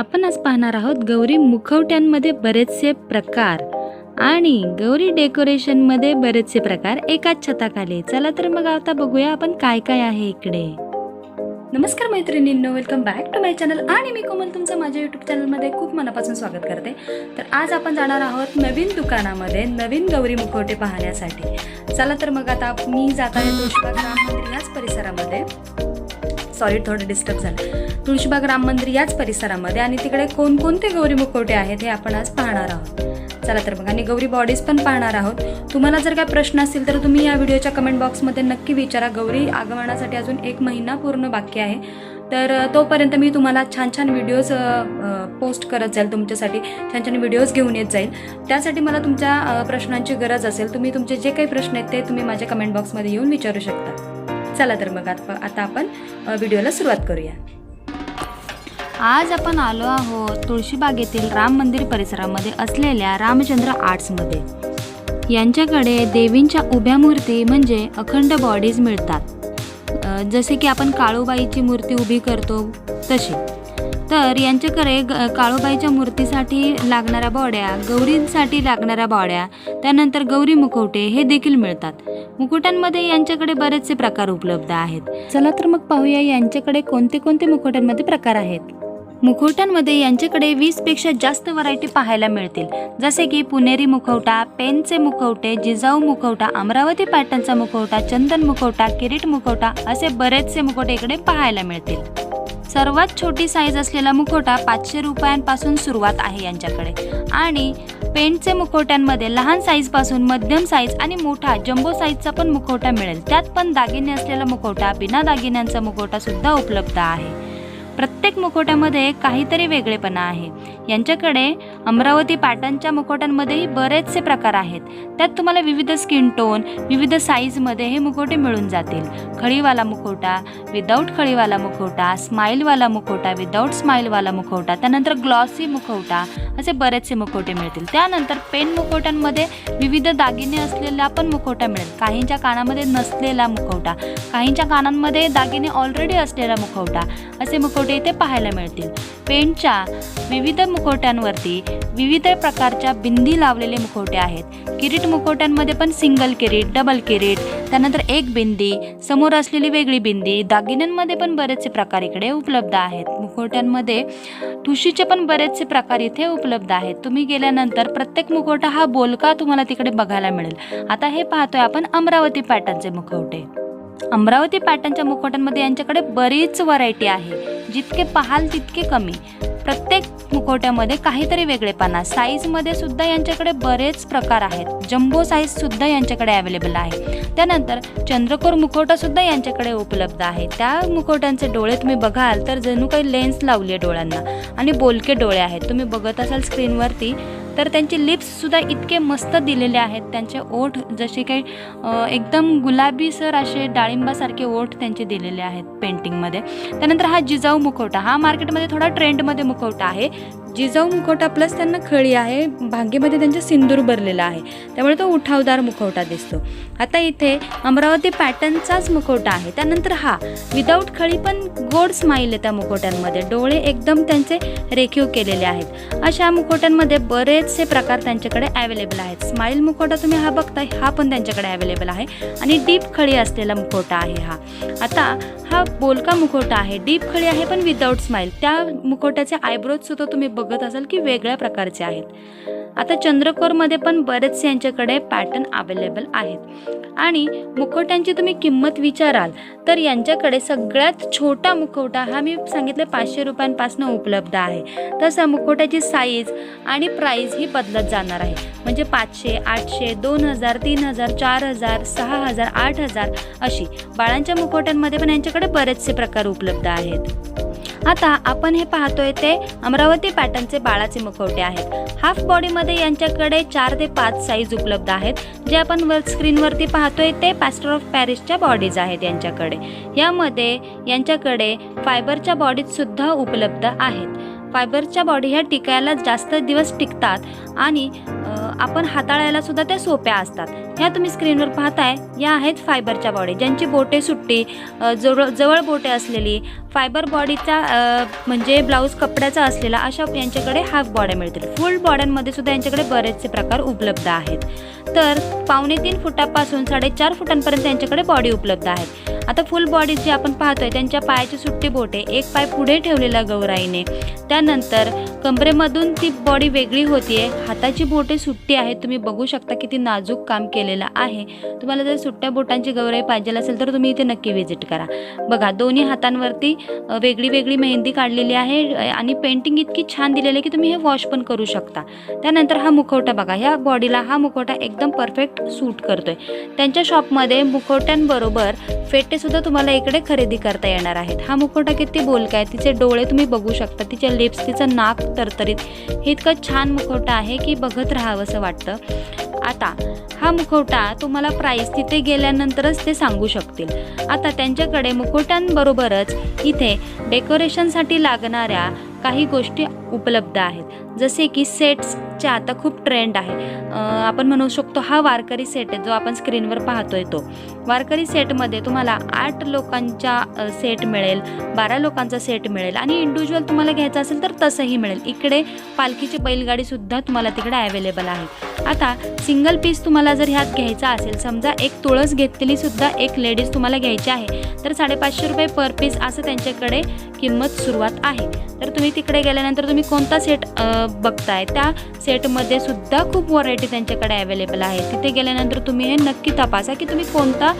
आपण आज पाहणार आहोत गौरी मुखवट्यांमध्ये बरेचसे प्रकार आणि गौरी डेकोरेशनमध्ये बरेचसे प्रकार एकाच छताखाली. चला तर मग आता बघूया आपण काय काय आहे इकडे. नमस्कार मैत्रिणींनो welcome back to my channel आणि मी कोमल तुमचं माझ्या यूट्यूब चॅनलमध्ये खूप मनापासून स्वागत करते. तर आज आपण जाणार आहोत नवीन दुकानामध्ये नवीन गौरी मुखवटे पाहण्यासाठी. चला तर मग आता मी जात आहे तुळशीबाग राम मंदिर याच परिसरामध्ये. सॉरी थोडं डिस्टर्ब झालं. तुळशीबाग राम मंदिर याच परिसरामध्ये आणि तिकडे कोणकोणते गौरी मुखवटे आहेत हे आपण आज पाहणार आहोत. चला तर मग आणि गौरी बॉडीज पण पाहणार आहोत. तुम्हाला जर काय प्रश्न असतील तर तुम्ही या व्हिडिओच्या कमेंट बॉक्समध्ये नक्की विचारा. गौरी आगमनासाठी अजून एक महिना पूर्ण बाकी आहे. तर तोपर्यंत मी तुम्हाला छान छान व्हिडिओज पोस्ट करत जाईल तुमच्यासाठी. छान छान व्हिडिओज घेऊन येत जाईल. त्यासाठी मला तुमच्या प्रश्नांची गरज असेल. तुम्ही तुमचे जे काही प्रश्न आहेत ते तुम्ही माझ्या कमेंट बॉक्समध्ये येऊन विचारू शकता. चला तर मग आता आता आपण व्हिडिओला सुरुवात करूया. आज आपण आलो आहोत तुळशीबागेतील राम मंदिर परिसरामध्ये असलेल्या रामचंद्र आर्ट्समध्ये. यांच्याकडे देवींच्या उभ्या मूर्ती म्हणजे अखंड बॉडीज मिळतात. जसे की आपण काळूबाईची मूर्ती उभी करतो तशी. तर यांच्याकडे ग काळूबाईच्या मूर्तीसाठी लागणाऱ्या बॉड्या गौरींसाठी लागणाऱ्या बॉड्या त्यानंतर गौरी मुखवटे हे देखील मिळतात. मुकुटांमध्ये यांच्याकडे बरेचसे प्रकार उपलब्ध आहेत. चला तर मग पाहूया यांच्याकडे कोणते कोणते मुकुटांमध्ये प्रकार आहेत. मुखवट्यांमध्ये यांच्याकडे वीसपेक्षा जास्त व्हरायटी पाहायला मिळतील. जसे की पुणेरी मुखवटा पेनचे मुखवटे जिजाऊ मुखवटा अमरावती पॅटर्नचा मुखवटा चंदन मुखवटा किरीट मुखवटा असे बरेचसे मुखवटे इकडे पाहायला मिळतील. सर्वात छोटी साईज असलेला मुखवटा पाचशे रुपयांपासून सुरुवात आहे यांच्याकडे. आणि पेंटचे मुखवट्यांमध्ये लहान साईजपासून मध्यम साईज आणि मोठा जम्बो साईजचा पण मुखवटा मिळेल. त्यात पण दागिने असलेला मुखवटा बिना दागिन्यांचा मुखवटासुद्धा उपलब्ध आहे. प्रत्येक मुखवट्यामध्ये काहीतरी वेगळेपणा आहे. यांच्याकडे अमरावती पॅटर्नच्या मुखवट्यांमध्येही बरेचसे प्रकार आहेत. त्यात तुम्हाला विविध स्किन टोन विविध साईजमध्ये हे मुखवटे मिळून जातील. खळीवाला मुखवटा विदाऊट खळीवाला मुखवटा स्माईलवाला मुखवटा विदाऊट स्माईलवाला मुखवटा त्यानंतर ग्लॉसी मुखवटा असे बरेचसे मुखवटे मिळतील. त्यानंतर पेन मुखवट्यांमध्ये विविध दागिने असलेला पण मुखवटा मिळेल. काहींच्या कानामध्ये नसलेला मुखवटा काहींच्या कानांमध्ये दागिने ऑलरेडी असलेला मुखवटा असे मुखवटे इथे पाहायला मिळतील. पेंटच्या विविध मुखवट्यांवरती विविध प्रकारच्या बिंदी लावलेले मुखवटे आहेत. किरीट मुखवट्यांमध्ये पण सिंगल किरीट डबल किरीट त्यानंतर एक बिंदी समोर असलेली वेगळी बिंदी दागिन्यांमध्ये पण बरेचसे प्रकार इकडे उपलब्ध आहेत. मुखवट्यांमध्ये तुशीचे पण बरेचसे प्रकार इथे उपलब्ध आहेत. तुम्ही गेल्यानंतर प्रत्येक मुखवटा हा बोलका तुम्हाला तिकडे बघायला मिळेल. आता हे पाहतोय आपण अमरावती पॅटर्नचे मुखवटे. अमरावती पॅटर्नच्या मुखवट्यांमध्ये यांच्याकडे बरीच व्हरायटी आहे. जितके पाहाल तितके कमी. प्रत्येक मुखवट्यामध्ये काहीतरी वेगळेपणा. साईजमध्ये सुद्धा यांच्याकडे बरेच प्रकार आहेत. जम्बो साईज सुद्धा यांच्याकडे अवेलेबल आहे. त्यानंतर चंद्रकोर मुखवटा सुद्धा यांच्याकडे उपलब्ध आहे. त्या मुखवट्यांचे डोळे तुम्ही बघाल तर जणू काही लेन्स लावली आहे डोळ्यांना. आणि बोलके डोळे आहेत. तुम्ही बघत असाल स्क्रीनवरती तर त्यांचे लिप्ससुद्धा इतके मस्त दिलेले आहेत. त्यांचे ओठ जसे काही एकदम गुलाबीसर असे डाळिंबासारखे ओठ त्यांचे दिलेले आहेत पेंटिंगमध्ये त्यानंतर हा जिजाऊ मुखवटा. हा मार्केटमध्ये थोडा ट्रेंडमध्ये मुखवटा आहे. जिजाऊ मुखवटा प्लस त्यांना खळी आहे भांगेमध्ये त्यांच्या सिंदूर भरलेला आहे. त्यामुळे तो उठावदार मुखवटा दिसतो. आता इथे अमरावती पॅटर्नचाच मुखवटा आहे. त्यानंतर हा विदाऊट खळी पण गोड स्माईल आहे त्या मुखवट्यांमध्ये. डोळे एकदम त्यांचे रेखीव केलेले आहेत. अशा मुखवट्यांमध्ये बरेचसे प्रकार त्यांच्याकडे अवेलेबल आहेत. स्माईल मुखवटा तुम्ही हा बघताय हा पण त्यांच्याकडे अवेलेबल आहे. आणि डीप खळी असलेला मुखवटा आहे हा. आता हा बोलका मुखवटा आहे. डीप खळी आहे पण विदाऊट स्माईल त्या मुखवट्याचे आयब्रोज सुद्धा तुम्ही बघत असाल की वेगळ्या प्रकारचे आहेत. आता चंद्रकोरमध्ये पण बरेचसे यांच्याकडे पॅटर्न अवेलेबल आहेत. आणि मुखवट्यांची तुम्ही किंमत विचाराल तर यांच्याकडे सगळ्यात छोटा मुखवटा हा मी सांगितले पाचशे रुपयांपासून उपलब्ध आहे. तसा मुखवट्याची साईज आणि प्राईज ही बदलत जाणार आहे. म्हणजे पाचशे आठशे दोन हजार तीन हजार चार हजार सहा हजार आठ हजार अशी. बाळांच्या मुखवट्यांमध्ये पण यांच्याकडे बरेचसे प्रकार उपलब्ध आहेत. आता आपण हे पाहतोय ते अमरावती पॅटर्नचे बाळाचे मुखवटे आहेत. हाफ बॉडीमध्ये यांच्याकडे चार ते पाच साईज उपलब्ध आहेत. जे आपण वर स्क्रीनवरती पाहतोय ते पॅस्टर ऑफ पॅरिसच्या बॉडीज आहेत यांच्याकडे. यामध्ये यांच्याकडे फायबरच्या बॉडीज सुद्धा उपलब्ध आहेत. फायबरच्या बॉडी ह्या टिकायला जास्त दिवस टिकतात आणि आपण हाताळायला सुद्धा त्या सोप्या असतात. ह्या तुम्ही स्क्रीनवर पाहताय या आहेत फायबरच्या बॉडी ज्यांची बोटे सुट्टी जवळ जवळ बोटे असलेली फायबर बॉडीचा म्हणजे ब्लाऊज कपड्याचा असलेला अशा यांच्याकडे हाफ बॉड्या मिळतील. फुल बॉड्यांमध्ये सुद्धा यांच्याकडे बरेचसे प्रकार उपलब्ध आहेत. तर पावणे तीन फुटापासून साडेचार फुटांपर्यंत यांच्याकडे बॉडी उपलब्ध आहेत. आता फुल बॉडी जी आपण पाहतोय त्यांच्या पायाची सुट्टी बोटे एक पाय पुढे ठेवलेला गौराईने. त्यानंतर कमरेमधून ती बॉडी वेगळी होतीये. हाताची बोटे सुट्टी आहेत. तुम्ही बघू शकता किती नाजूक काम केलेलं आहे. तुम्हाला जर सुट्ट्या बोटांची गौराई पाहिजे असेल तर तुम्ही इथे नक्की व्हिजिट करा. बघा दोन्ही हातांवरती वेगळी वेगळी मेहंदी काढलेली आहे आणि पेंटिंग इतकी छान दिलेली आहे की तुम्ही हे वॉश पण करू शकता. त्यानंतर हा मुखवटा बघा ह्या बॉडीला हा मुखवटा एकदम परफेक्ट सूट करतोय. त्यांच्या शॉपमध्ये मुखवट्यांबरोबर फेटेसुद्धा तुम्हाला इकडे खरेदी करता येणार आहेत. हा मुखवटा किती बोलका आहे तिचे डोळे तुम्ही बघू शकता तिचे लिप्स तिचं नाक तरतरीत. हे इतकं छान मुखवटा आहे की बघत राहावंसं वाटतं. आता हा मुखवटा तुम्हाला प्राईस तिथे गेल्यानंतरच ते सांगू शकतील. आता त्यांच्याकडे मुखवट्यांबरोबरच इथे डेकोरेशनसाठी लागणाऱ्या काही गोष्टी उपलब्ध आहेत. जसे की सेट्सचे आता खूप ट्रेंड आहे. आपण म्हणू शकतो हा वारकरी सेट आहे जो आपण स्क्रीनवर पाहतोय तो. वारकरी सेटमध्ये तुम्हाला आठ लोकांचा सेट मिळेल बारा लोकांचा सेट मिळेल आणि इंडिव्हिज्युअल तुम्हाला घ्यायचा असेल तर तसंही मिळेल. इकडे पालखीची बैलगाडीसुद्धा तुम्हाला तिकडे अवेलेबल आहे. आता सिंगल पीस तुम्हाला जर ह्यात घ्यायचा असेल समजा एक तुळस घेतलेली सुद्धा एक लेडीज तुम्हाला घ्यायची आहे तर साडेपाचशे रुपये पर पीस असं त्यांच्याकडे किंमत सुरुवात आहे. तर तुम्ही तिकडे गेल्यानंतर तुम्ही कोणता सेट बघताय. त्या सेटमध्ये सुद्धा खूप व्हरायटी त्यांच्याकडे अवेलेबल आहे. तिथे गेल्यानंतर तुम्ही हे नक्की तपासा की तुम्ही कोणता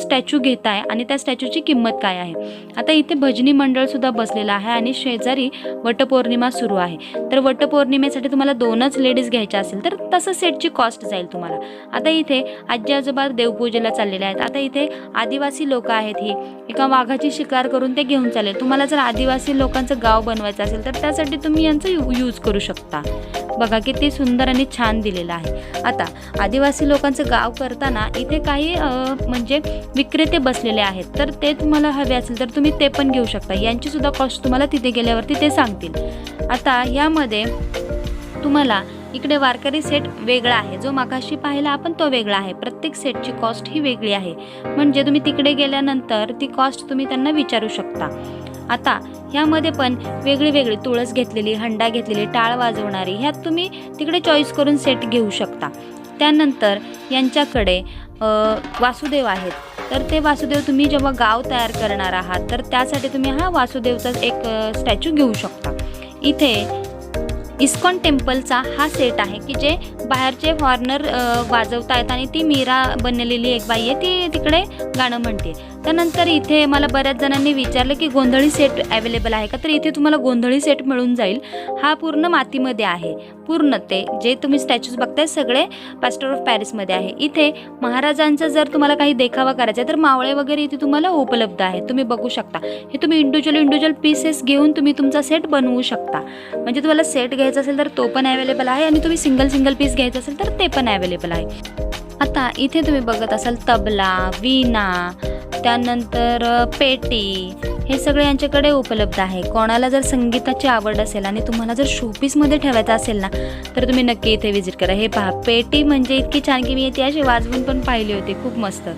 स्टॅच्यू घेताय आणि त्या स्टॅच्यूची किंमत काय आहे. आता इथे भजनी मंडळसुद्धा बसलेलं आहे आणि शेजारी वटपौर्णिमा सुरू आहे. तर वटपौर्णिमेसाठी तुम्हाला दोनच लेडीज घ्यायच्या असेल तर तसं सेटची कॉस्ट जाईल तुम्हाला. आता इथे आजी आजोबा देवपूजेला चाललेले आहेत. आता इथे आदिवासी लोक आहेत ही. एका वाघाची शिकार करून ते घेऊन चालेल. तुम्हाला जर आदिवासी लोकांचं गाव बनवायचं असेल तर त्यासाठी तुम्ही यांचं यू यूज करू शकता. बघा किती सुंदर आणि छान दिलेलं आहे. आता आदिवासी लोकांचं गाव करताना इथे काही म्हणजे विक्रेते बसलेले आहेत. तर ते तुम्हाला हवे असेल तर तुम्ही ते पण घेऊ शकता. यांचीसुद्धा कॉस्ट तुम्हाला तिथे गेल्यावरती ते सांगतील. आता यामध्ये तुम्हाला इकडे वारकरी सेट वेगळा आहे. जो मागाशी पाहिला आपण तो वेगळा आहे. प्रत्येक सेटची कॉस्ट ही वेगळी आहे. म्हणजे तुम्ही तिकडे गेल्यानंतर ती कॉस्ट तुम्ही त्यांना विचारू शकता. आता ह्यामध्ये पण वेगळी वेगळी तुळस घेतलेली हंडा घेतलेली टाळ वाजवणारी ह्यात तुम्ही तिकडे चॉईस करून सेट घेऊ शकता. त्यानंतर यांच्याकडे वासुदेव आहेत. तर ते वासुदेव तुम्ही जेव्हा गाव तयार करणार आहात तर त्यासाठी तुम्ही हा वासुदेवचा एक स्टॅच्यू घेऊ शकता. इथे इस्कॉन टेम्पलचा हा सेट आहे की जे बाहेरचे फॉरनर वाजवतायत आणि ती मीरा बनलेली एक बाई आहे ती तिकडे गाणं म्हणते. त्यानंतर इथे मला बऱ्याच जणांनी विचारलं की गोंधळी सेट अवेलेबल आहे का? तर इथे तुम्हाला गोंधळी सेट मिळून जाईल. हा पूर्ण मातीमध्ये आहे. पूर्ण ते. जे तुम्ही स्टॅच्यूज बघताय सगळे पॅस्टर ऑफ पॅरिसमध्ये आहे. इथे महाराजांचा जर तुम्हाला काही देखावा करायचा आहे तर मावळे वगैरे इथे तुम्हाला उपलब्ध आहे. तुम्ही बघू शकता. हे तुम्ही इंडिव्हिज्युअल इंडिव्हिज्युअल पीसेस घेऊन तुम्ही तुमचा सेट बनवू शकता. म्हणजे तुम्हाला सेट घ्यायचा असेल तर तो पण अवेलेबल आहे आणि तुम्ही सिंगल सिंगल पीस घ्यायचा असेल तर ते पण अवेलेबल आहे. आता इथे तुम्ही बघत असाल तबला वीणा त्यानंतर पेटी हे सगळे यांच्याकडे उपलब्ध आहे. कोणाला जर संगीताची आवड असेल आणि तुम्हाला जर शोपीसमध्ये ठेवायचं असेल ना तर तुम्ही नक्की इथे व्हिजिट करा. हे पहा पेटी म्हणजे इतकी छान की मी ती अशी वाजवून पण पाहिली होती. खूप मस्त.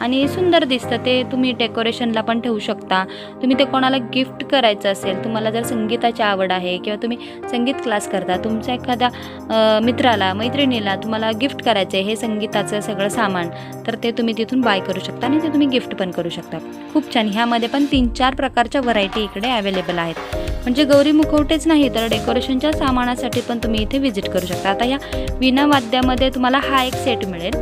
आणि सुंदर दिसतं. ते तुम्ही डेकोरेशनला पण ठेवू शकता. तुम्ही ते कोणाला गिफ्ट करायचं असेल तुम्हाला जर संगीताची आवड आहे किंवा तुम्ही संगीत क्लास करता तुमच्या एखाद्या मित्राला मैत्रिणीला तुम्हाला गिफ्ट करायचं आहे हे संगीताचं सगळं सामान तर ते तुम्ही तिथून बाय करू शकता आणि ते तुम्ही गिफ्ट पण करू शकता. खूप छान. ह्यामध्ये पण तीन चार प्रकारच्या व्हरायटी इकडे अवेलेबल आहेत. म्हणजे गौरी मुखवटेच नाही तर डेकोरेशनच्या सामानासाठी पण तुम्ही इथे व्हिजिट करू शकता. आता या विना वाद्यामध्ये तुम्हाला हा एक सेट मिळेल.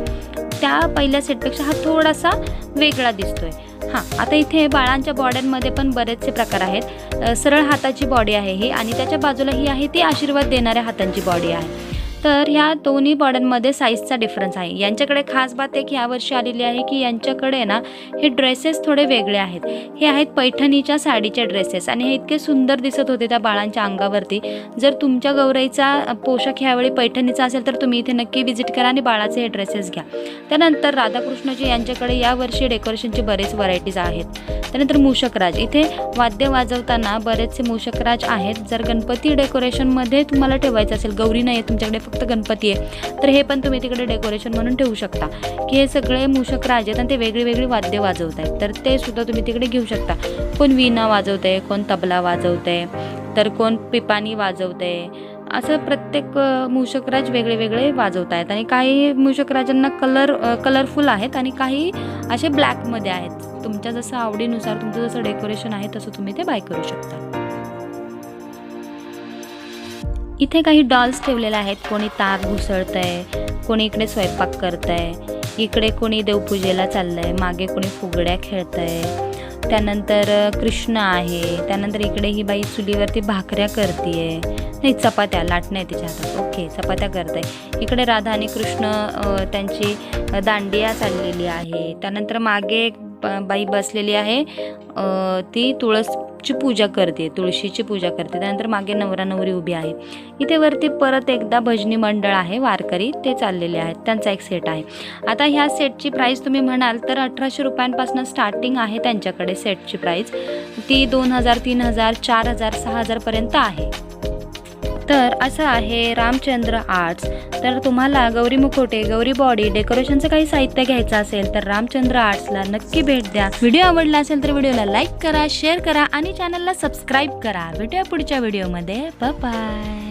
त्या पहिल्या सेटपेक्षा हा थोडासा वेगळा दिसतोय. हां आता इथे बाळांच्या बॉड्यांमध्ये पण बरेचसे प्रकार आहेत. सरळ हाताची बॉडी आहे ही आणि त्याच्या बाजूला ही आहे ती आशीर्वाद देणाऱ्या हातांची बॉडी आहे. तर ह्या दोन्ही बॉड्यांमध्ये साईजचा डिफरन्स आहे. यांच्याकडे खास बात एक यावर्षी आलेली आहे की यांच्याकडे ना हे ड्रेसेस थोडे वेगळे आहेत. हे आहेत पैठणीच्या साडीचे ड्रेसेस आणि हे इतके सुंदर दिसत होते त्या बाळांच्या अंगावरती. जर तुमच्या गौराईचा पोशाख ह्यावेळी पैठणीचा असेल तर तुम्ही इथे नक्की व्हिजिट करा आणि बाळाचे हे ड्रेसेस घ्या. त्यानंतर राधाकृष्णजी यांच्याकडे यावर्षी डेकोरेशनचे बरेच व्हरायटीज आहेत. त्यानंतर मूषकराज. इथे वाद्य वाजवताना बरेचसे मूषकराज आहेत. जर गणपती डेकोरेशनमध्ये तुम्हाला ठेवायचं असेल गौरी नाही आहे तुमच्याकडे फक्त फक्त गणपती आहे. तर हे पण तुम्ही तिकडे डेकोरेशन म्हणून ठेवू शकता. की हे सगळे मूषक राजे आहेत आणि ते वेगळी वेगळी वाद्य वाजवत आहेत. तर ते सुद्धा तुम्ही तिकडे घेऊ शकता. कोण विणा आहे कोण तबला वाजवते तर कोण पिपाणी आहे असं प्रत्येक मूषकराज वेगळे वेगळे वाजवत आहेत. आणि काही मूषकराजांना कलर कलरफुल आहेत आणि काही असे ब्लॅकमध्ये आहेत. तुमच्या जसं आवडीनुसार तुमचं जसं डेकोरेशन आहे तसं तुम्ही ते बाय करू शकता. इथे काही डॉल्स ठेवलेले आहेत. कोणी ताक घुसळतंय कोणी इकडे स्वयंपाक करतंय इकडे कोणी देवपूजेला चाललंय मागे कोणी फुगड्या खेळतंय. त्यानंतर कृष्ण आहे. त्यानंतर इकडे ही बाई चुलीवरती भाकऱ्या करतीये. नाही चपात्या लाटणं आहे तिच्या हातात. ओके चपात्या करत आहे इकडे राधा आणि कृष्ण त्यांची दांडिया चाललेली आहे. त्यानंतर मागे एक ब- बाई बसलेली आहे. ती तुळस ची पूजा करते तुळशीची पूजा करते. त्यानंतर मागे नवरा नवरी उभी आहे. इथे वरती परत एकदा भजनी मंडळ आहे वारकरी. ते चाललेले आहेत. त्यांचा एक सेट आहे. आता ह्या सेटची प्राईस तुम्ही म्हणाल तर अठराशे रुपयांपासून स्टार्टिंग आहे त्यांच्याकडे सेटची प्राईस ती दोन हजार तीन हजार चार हजार सहा हजारपर्यंत आहे. तर असं आहे रामचंद्र आर्ट्स. तर तुम्हाला गौरी मुखोटे गौरी बॉडी डेकोरेशनचं काही साहित्य घ्यायचं असेल तर रामचंद्र आर्ट्सला नक्की भेट द्या. व्हिडिओ आवडला असेल तर व्हिडिओला लाईक करा शेअर करा आणि चॅनलला सबस्क्राईब करा. भेटूया पुढच्या व्हिडिओमध्ये. बाय